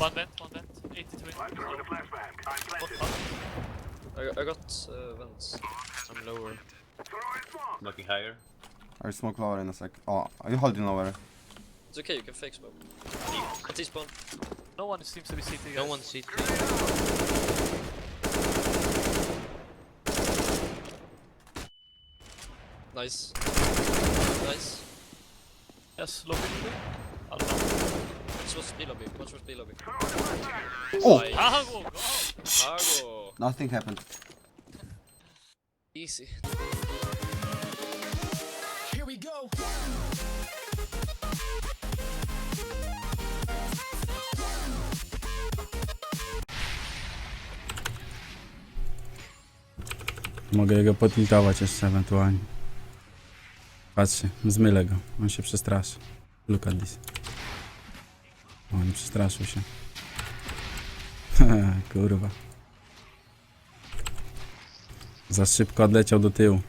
One vent, one vent. 83. What up? I, I got uh, vents. I'm lower. Looking higher. I smoke lower in a sec. Oh, are you holding lower. It's okay, you can fake smoke. At this spawn. No one seems to be CT. No one CT. Nice. Nice. Yes, lobby. Watch what's B lobby. Watch what's B lobby. Oh! Hago, go! Hago. Nothing happened. Easy. Here we go. Mogę go potiltować jeszcze ewentualnie. Patrzcie, zmylę go. On się przestraszy. Look at this. O, nie przestraszył się. Kurwa. Za szybko odleciał do tyłu.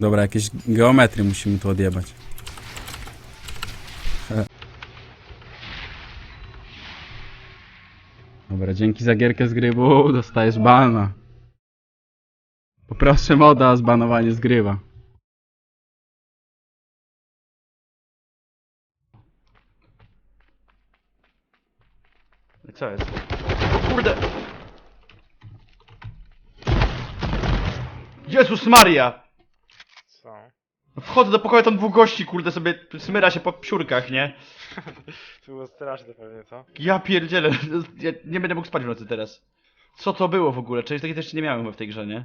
Dobra, jakieś geometry musimy tu odjebać. Dobra, dzięki za gierkę z gry, bo dostajesz bana. Poproszę moda o zbanowanie z. Co jest? O kurde! Jezus Maria! Co? Wchodzę do pokoju, tam dwóch gości, kurde, sobie smyra się po psiurkach, nie? To było straszne pewnie, co? Ja pierdzielę, ja nie będę mógł spać w nocy teraz. Co to było w ogóle? Czegoś takiego też nie miałem w tej grze, nie?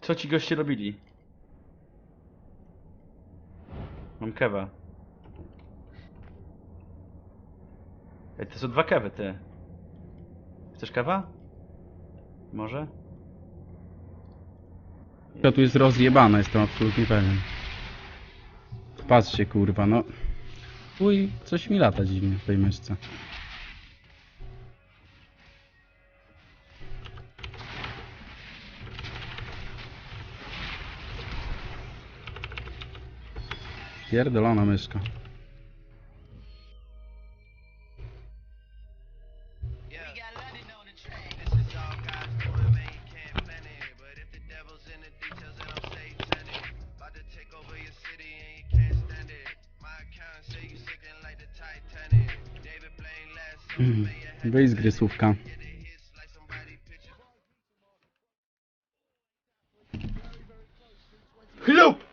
Co ci goście robili? Mam kewa. Ej, to są dwa kewy, ty. Chcesz kewa? Może? To tu jest rozjebane, jestem absolutnie pewien. Patrzcie, kurwa, no. Uj, coś mi lata dziwnie w tej myszce. Pierdolona myszka. Wyjdź z gry, słówka. Chlup!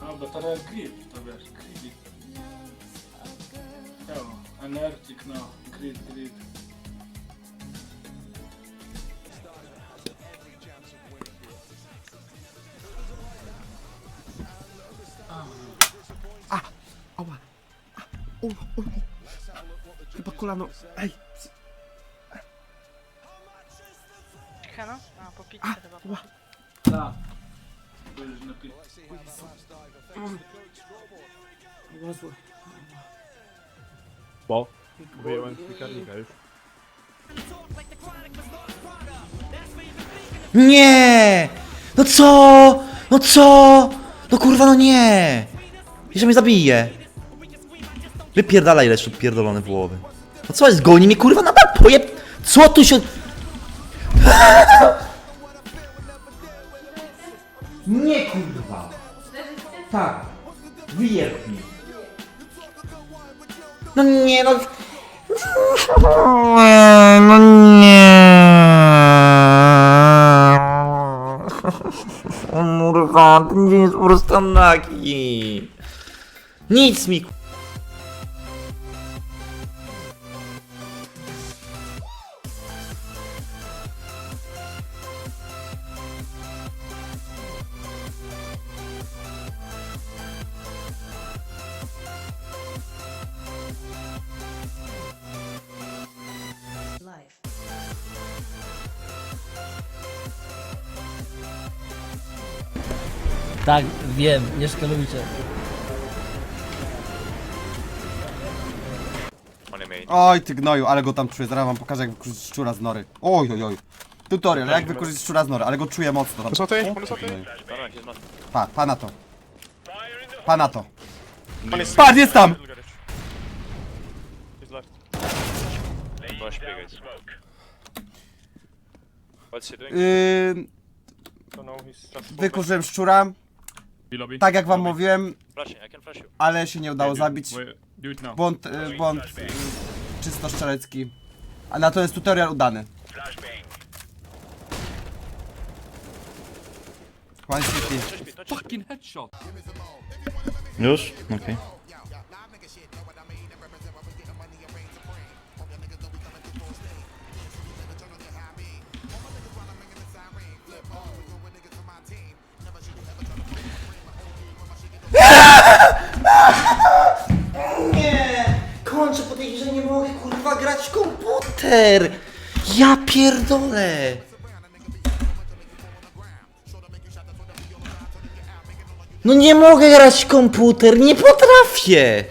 No, bo teraz grid, to wiesz, grid. Evo, Energetic, no, grid, grid. Chyba kolano. Ej! Heno? A, po pizzy chyba. Tak. Napi- Bo wyjąłem z piekarnika już. Nie! No co? No co? No kurwa, no nie! Jeszcze mnie zabije. Wypierdalaj leszczu pierdolony włowy. No co jest, goni mnie kurwa na bal pojeb... Co tu się... Nie kurwa! Tak. Wyjeb mi. No nie no... No nie. Kurwa, ten dzień jest po prostu taki. Nic mi Tak, wiem, nie szkalujcie. Oj, ty gnoju, ale go tam czuję. Zaraz wam pokażę, jak wykurzyć szczura z nory. Oj, oj, oj. Tutorial, jak wykurzyć szczura z nory, ale go czuję mocno tam. Soty, O, soty. gnoju. No, no, he's not. Pa, pa na to. Pa na to. Patrz, jest tam! He's left. Flash B, guys. What's he doing? Yy, To no, he's just wykurzyłem szczura, lobby. tak jak wam mówiłem, Flashing, I can flash you. ale się nie udało zabić. Do it now. Błąd, y, błąd y, czysto strzelecki. A na to jest tutorial udany. One City. Fucking headshot. Już? Okej. Nie! Ja pierdolę! No nie mogę grać w komputer, nie potrafię!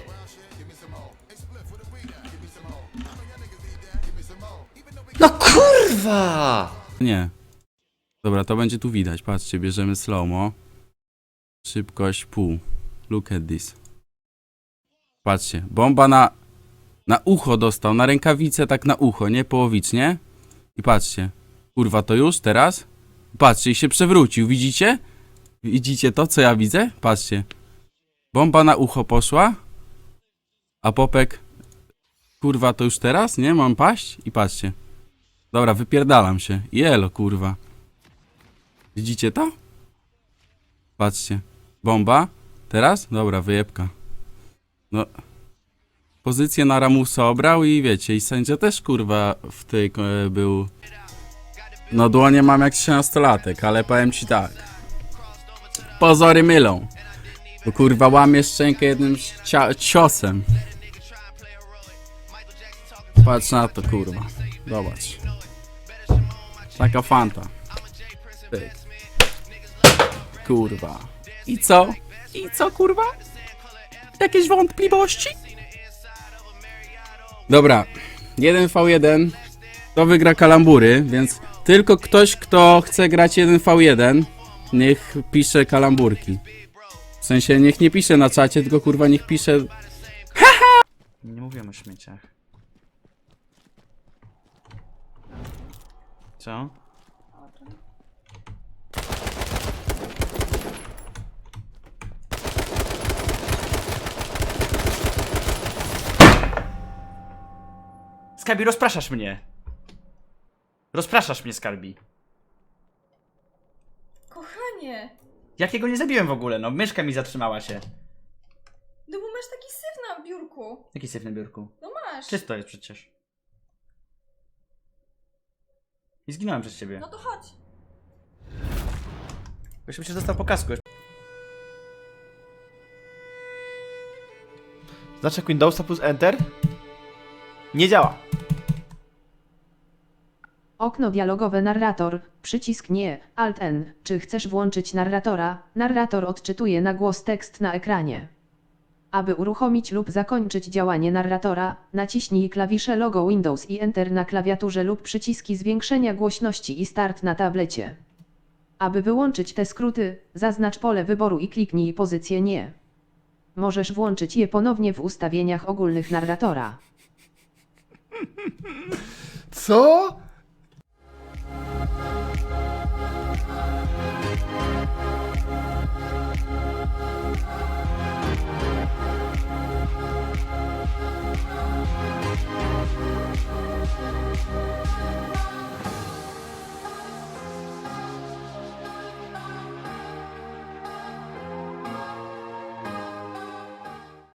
No kurwa! Nie. Dobra, to będzie tu widać. Patrzcie, bierzemy slowmo. Szybkość pół. Look at this. Patrzcie, bomba na, na ucho dostał, na rękawicę tak na ucho, nie połowicznie. I patrzcie, kurwa to już teraz? Patrzcie, i się przewrócił, widzicie? Widzicie to, co ja widzę? Patrzcie. Bomba na ucho poszła, a popek, kurwa to już teraz, nie? Mam paść? I patrzcie. Dobra, wypierdalam się. Jelo, kurwa. Widzicie to? Patrzcie. Bomba. Teraz? Dobra, wyjebka. No. Pozycję na Ramusa obrał i wiecie, i sędzia też kurwa w tej e, był. No dłonie mam jak 13-latek, ale powiem ci tak. Pozory mylą. Bo kurwa łamie szczękę jednym ciosem. Patrz na to kurwa. Zobacz. Taka fanta. Kurwa. I co? I co kurwa? Jakieś wątpliwości? Dobra. 1v1 to wygra kalambury, więc tylko ktoś, kto chce grać 1v1 niech pisze kalamburki. W sensie niech nie pisze na czacie, tylko kurwa niech pisze Nie mówiłem o śmieciach. Co? Skarbi, rozpraszasz mnie. Rozpraszasz mnie, Skarbi. Kochanie! Jakiego nie zabiłem w ogóle, no myszka mi zatrzymała się. No bo masz taki syf na biurku. Jaki syf na biurku? No masz. Czysto jest przecież. I zginąłem przez ciebie. No to chodź. Mi się dostał po kasku. Znaczek Windowsa plus Enter? Nie działa. Okno dialogowe narrator, przycisk nie, Alt N. Czy chcesz włączyć narratora? Narrator odczytuje na głos tekst na ekranie. Aby uruchomić lub zakończyć działanie narratora, naciśnij klawisze logo Windows i Enter na klawiaturze lub przyciski zwiększenia głośności i Start na tablecie. Aby wyłączyć te skróty, zaznacz pole wyboru i kliknij pozycję nie. Możesz włączyć je ponownie w ustawieniach ogólnych narratora. Co?